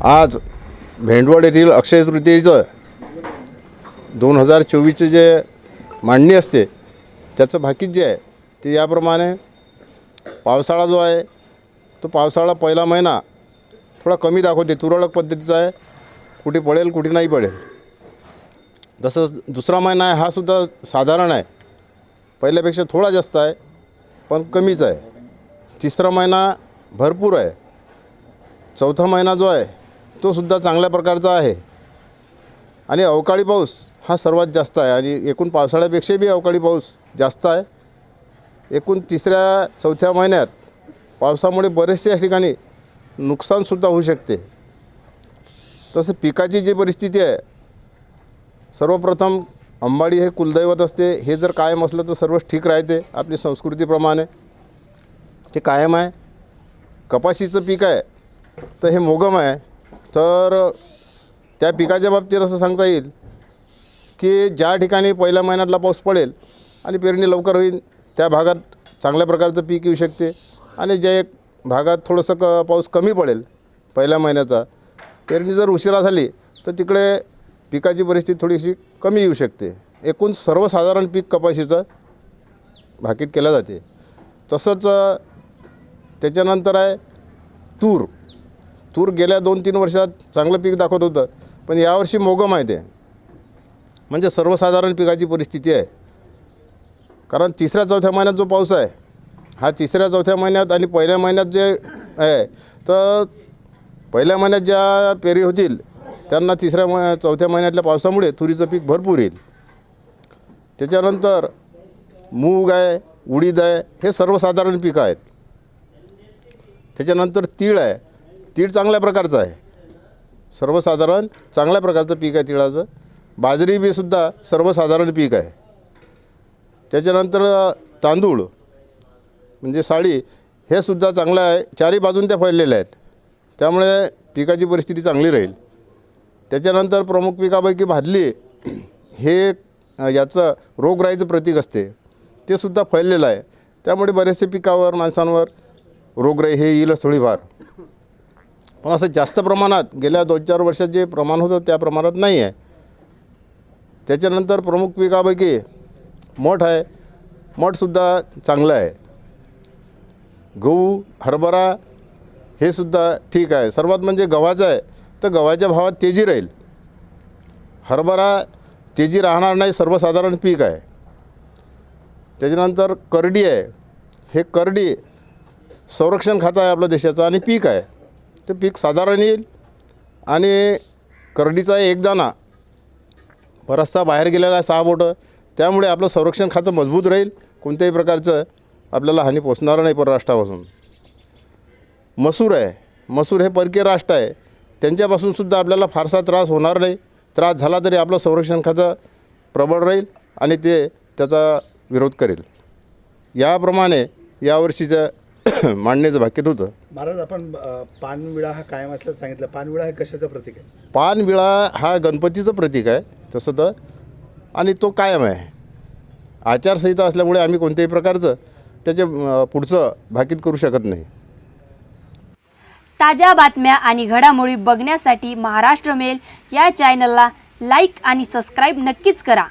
आज भेंडवड येथील अक्षय तृतीयेचं दोन हजार चोवीसचे जे मांडणी असते त्याचं भाकीत जे आहे ते याप्रमाणे पावसाळा जो आहे तो पावसाळा पहिला महिना थोडा कमी दाखवते. तुरळक पद्धतीचा आहे. कुठे पडेल कुठे नाही पडेल. जसं दुसरा महिना आहे हा सुद्धा साधारण आहे. पहिल्यापेक्षा थोडा जास्त आहे पण कमीच आहे. तिसरा महिना भरपूर आहे. चौथा महिना जो आहे तो सुद्धा चांगल्या प्रकारचा आहे. आणि अवकाळी पाऊस हा सर्वात जास्त आहे. आणि एकूण पावसाळ्यापेक्षाही अवकाळी पाऊस जास्त आहे. एकूण तिसऱ्या चौथ्या महिन्यात पावसामुळे बरेचशा ठिकाणी नुकसानसुद्धा होऊ शकते. तसं पिकाची जी परिस्थिती आहे सर्वप्रथम अंबाडी हे कुलदैवत असते. हे जर कायम असलं तर सर्वच ठीक राहते आपली संस्कृतीप्रमाणे. ते कायम आहे. कपाशीचं पीक आहे तर हे मोगम आहे. तर त्या पिकाच्या बाबतीत असं सांगता येईल की ज्या ठिकाणी पहिल्या महिन्यातला पाऊस पडेल आणि पेरणी लवकर होईल त्या भागात चांगल्या प्रकारचं पीक येऊ शकते. आणि ज्या एक भागात थोडंसं क पाऊस कमी पडेल पहिल्या महिन्याचा पेरणी जर उशिरा झाली तर तिकडे पिकाची परिस्थिती थोडीशी कमी येऊ शकते. एकूण सर्वसाधारण पीक कपाशीचं भाकीत केलं जाते. तसंच त्याच्यानंतर आहे तूर. तूर गेल्या दोन तीन वर्षात चांगलं पीक दाखवत होतं पण यावर्षी मोगम आहे ते. म्हणजे सर्वसाधारण पिकाची परिस्थिती आहे. कारण तिसऱ्या चौथ्या महिन्यात जो पाऊस आहे हा तिसऱ्या चौथ्या महिन्यात आणि पहिल्या महिन्यात जे आहे तर पहिल्या महिन्यात ज्या पेरी होतील त्यांना तिसऱ्या म चौथ्या महिन्यातल्या पावसामुळे तुरीचं पीक भरपूर येईल. त्याच्यानंतर मूग आहे उडीद आहे हे सर्वसाधारण पिकं आहेत. त्याच्यानंतर तीळ आहे. तीळ चांगल्या प्रकारचं आहे. सर्वसाधारण चांगल्या प्रकारचं पीक आहे तिळाचं. बाजरी बी सुद्धा सर्वसाधारण पीक आहे. त्याच्यानंतर तांदूळ म्हणजे साडी हे सुद्धा चांगलं आहे. चारही बाजून त्या फैललेल्या आहेत. त्यामुळे पिकाची परिस्थिती चांगली राहील. त्याच्यानंतर प्रमुख पिकापैकी भादली हे याचं रोगराईचं प्रतीक असते. ते सुद्धा फैललेलं आहे. त्यामुळे बरेचसे पिकावर माणसांवर रोगराई हे येईलच थोडीफार पण असं जास्त प्रमाणात गेल्या दोन चार वर्षात जे प्रमाण होतं त्या प्रमाणात नाही आहे. त्याच्यानंतर प्रमुख पिकापैकी मठ आहे. मठसुद्धा चांगलं आहे. गहू हरभरा हे सुद्धा ठीक आहे. सर्वात म्हणजे गव्हाचं आहे. तर गव्हाच्या भावात तेजी राहील. हरभरा तेजी राहणार नाही सर्वसाधारण पीक आहे. त्याच्यानंतर करडी आहे. हे करडी संरक्षण खातं आहे आपल्या देशाचं आणि पीक आहे. ते पीक साधारण येईल आणि करडीचा एक दाना बराचसा बाहेर गेलेला आहे सहा बोटं. त्यामुळे आपलं संरक्षण खातं मजबूत राहील. कोणत्याही प्रकारचं आपल्याला हानी पोचणार नाही परराष्ट्रापासून. मसूर आहे. मसूर हे परकीय राष्ट्र आहे. त्यांच्यापासूनसुद्धा आपल्याला फारसा त्रास होणार नाही. त्रास झाला तरी आपलं संरक्षण खातं प्रबळ राहील आणि ते त्याचा विरोध करेल. याप्रमाणे यावर्षीचं मांडणीचं भाकीत होतं. महाराज आपण अ, पानविळा हा कायम असल्याचं सांगितलं. पानविळा हे कशाचं प्रतीक आहे? पानविळा हा गणपतीचं प्रतीक आहे तसं तर. आणि तो कायम आहे. आचारसंहिता असल्यामुळे आम्ही कोणत्याही प्रकारचं त्याचे अं, पुढचं भाकीत करू शकत नाही. ताज्या बातम्या आणि घडामोडी बघण्यासाठी महाराष्ट्र मेल या चॅनलला लाईक आणि सबस्क्राईब नक्कीच करा.